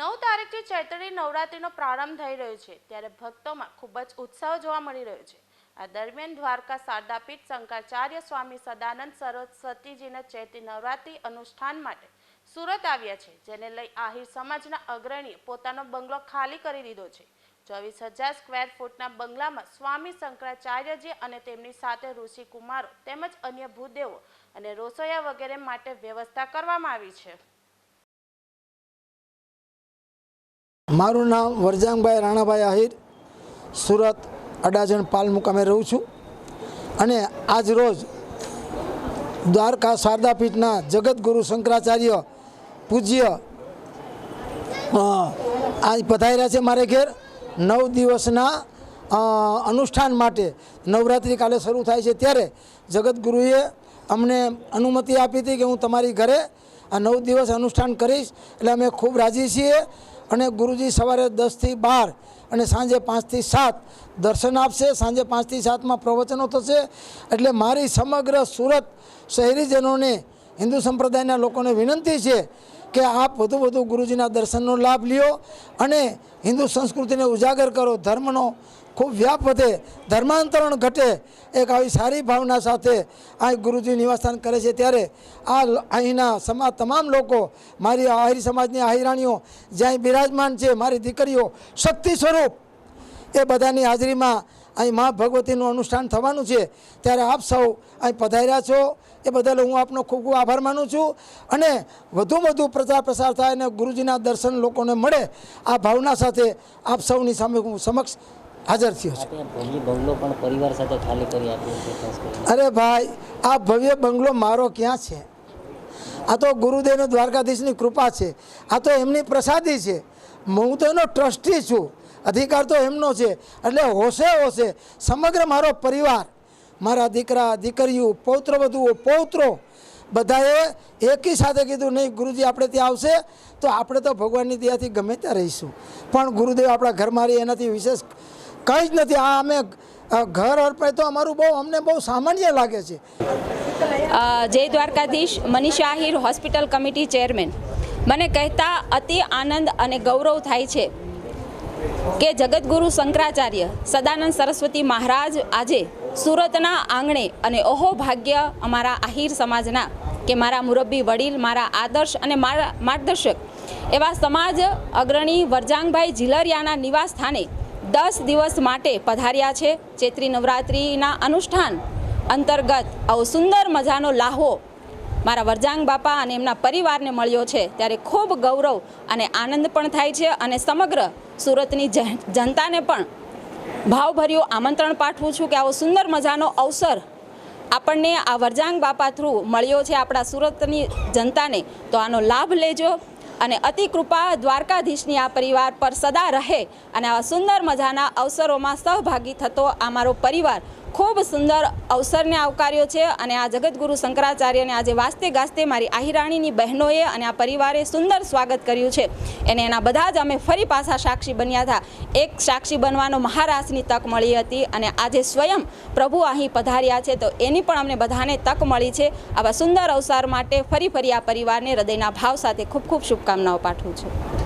નવ તારીખથી ચૈત્રી નવરાત્રિનો પ્રારંભ થઈ રહ્યો છે, ત્યારે ભક્તોમાં ખૂબ જ ઉત્સાહ જોવા મળી રહ્યો છે. આ દરમિયાન દ્વારકા શારદાપીઠ શંકરાચાર્ય સ્વામી સદાનંદ સરસ્વતીજીના ચૈત્રી નવરાત્રિ અનુષ્ઠાન માટે સુરત આવ્યા છે, જેને લઈ આહિર સમાજના અગ્રણીએ પોતાનો બંગલો ખાલી કરી દીધો છે. ચોવીસ હજાર સ્ક્વેર ફૂટના બંગલામાં સ્વામી શંકરાચાર્યજી અને તેમની સાથે ઋષિ કુમારો તેમજ અન્ય ભૂદેવો અને રસોયા વગેરે માટે વ્યવસ્થા કરવામાં આવી છે. મારું નામ વરજાંગભાઈ રાણાભાઈ આહિર, સુરત અડાજણ પાલ મુકામે રહું છું. અને આજ રોજ દ્વારકા શારદાપીઠના જગતગુરુ શંકરાચાર્ય પૂજ્ય આજ પધાર્યા છે મારે ઘેર. નવ દિવસના અનુષ્ઠાન માટે નવરાત્રિ કાલે શરૂ થાય છે ત્યારે જગતગુરુએ અમને અનુમતિ આપી હતી કે હું તમારી ઘરે આ નવ દિવસ અનુષ્ઠાન કરીશ. એટલે અમે ખૂબ રાજી છીએ. અને ગુરુજી સવારે દસથી બાર અને સાંજે પાંચથી સાત દર્શન આપશે. સાંજે પાંચથી સાતમાં પ્રવચનો થશે. એટલે મારી સમગ્ર સુરત શહેરીજનોને, હિન્દુ સંપ્રદાયના લોકોને વિનંતી છે કે આપ વધુ વધુ ગુરુજીના દર્શનનો લાભ લ્યો અને હિન્દુ સંસ્કૃતિને ઉજાગર કરો. ધર્મનો ખૂબ વ્યાપ વધે. ધર્માંતરણ ઘટે. એક આવી સારી ભાવના સાથે આ ગુરુજી નિવાસસ્થાન કરે છે. ત્યારે આ અહીંના સમાજ તમામ લોકો, મારી આહિર સમાજની આહિરાણીઓ, જ્યાં બિરાજમાન છે, મારી દીકરીઓ, શક્તિ સ્વરૂપ, એ બધાની હાજરીમાં અહીં મા ભગવતીનું અનુષ્ઠાન થવાનું છે ત્યારે આપ સૌ અહીં પધાર્યા છો. એ બદલ હું આપનો ખૂબ ખૂબ આભાર માનું છું. અને વધુ વધુ પ્રચાર પ્રસાર થાય અને ગુરુજીના દર્શન લોકોને મળે આ ભાવના સાથે આપ સૌની સામે હું સમક્ષ હાજર થયો છું. બંગલો પણ પરિવાર સાથે અરે ભાઈ આ ભવ્ય બંગલો મારો ક્યાં છે? આ તો ગુરુદેવનો દ્વારકાધીશની કૃપા છે. આ તો એમની પ્રસાદી છે. હું તો એનો ટ્રસ્ટી છું. અધિકાર તો એમનો છે. એટલે હોશે હોશે. સમગ્ર મારો પરિવાર, મારા દીકરા, દીકરીઓ, પૌત્ર વધુઓ, પૌત્રો, બધાએ એકી સાથે કીધું, નહીં, ગુરુજી, આપણે ત્યાં આવશે તો આપણે તો ભગવાનની દયાથી ગમે ત્યાં રહીશું. પણ ગુરુદેવ આપણા ઘરમાં રહી એનાથી વિશેષ કંઈ જ નથી. આ અમે ઘર અર્પે તો અમારું બહુ, અમને બહુ સામાન્ય લાગે છે. જય Dwarkadhish, Manisha Ahir, hospital committee chairman. મને કહેતા અતિ આનંદ અને ગૌરવ થાય છે. કે જગતગુરુ શંકરાચાર્ય સદાનંદ સરસ્વતી મહારાજ આજે સુરતના આંગણે અને ઓહો ભાગ્ય અમારા આહિર સમાજના કે મારા મુરબ્બી વડીલ, મારા આદર્શ અને મારા માર્ગદર્શક એવા સમાજ અગ્રણી વરજાંગભાઈ ઝીલરિયાના નિવાસ સ્થાને દસ દિવસ માટે પધાર્યા છે. ચૈત્રી નવરાત્રિના અનુષ્ઠાન અંતર્ગત આવો સુંદર મજાનો લાહો મારા વરજાંગ બાપા અને એમના પરિવારને મળ્યો છે. ત્યારે ખૂબ ગૌરવ અને આનંદ પણ થાય છે અને સમગ્ર સુરતની જનતાને પણ ભાવભર્યું આમંત્રણ પાઠવું છું કે આવો સુંદર મજાનો અવસર આપણને આ વરજાંગ બાપા થ્રુ મળ્યો છે આપણા સુરતની જનતાને. તો આનો લાભ લેજો અને અતિ કૃપા દ્વારકાધીશની આ પરિવાર પર સદા રહે અને આવા સુંદર મજાના અવસરોમાં સહભાગી થતો આ મારો પરિવાર ખૂબ સુંદર અવસરને આવકાર્યો છે અને આ જગતગુરુ શંકરાચાર્યને આજે વાસ્તે ગાસ્તે મારી આહિરાણીની બહેનોએ અને આ પરિવારે સુંદર સ્વાગત કર્યું છે. એને એના બધા જ અમે ફરી પાછા સાક્ષી બન્યા હતા. એક સાક્ષી બનવાનો મહારાજની તક મળી હતી અને આજે સ્વયં પ્રભુ અહીં પધાર્યા છે તો એની પણ અમને બધાને તક મળી છે. આવા સુંદર અવસર માટે ફરી ફરી આ પરિવારને હૃદયના ભાવ સાથે ખૂબ ખૂબ શુભકામનાઓ પાઠવું છું.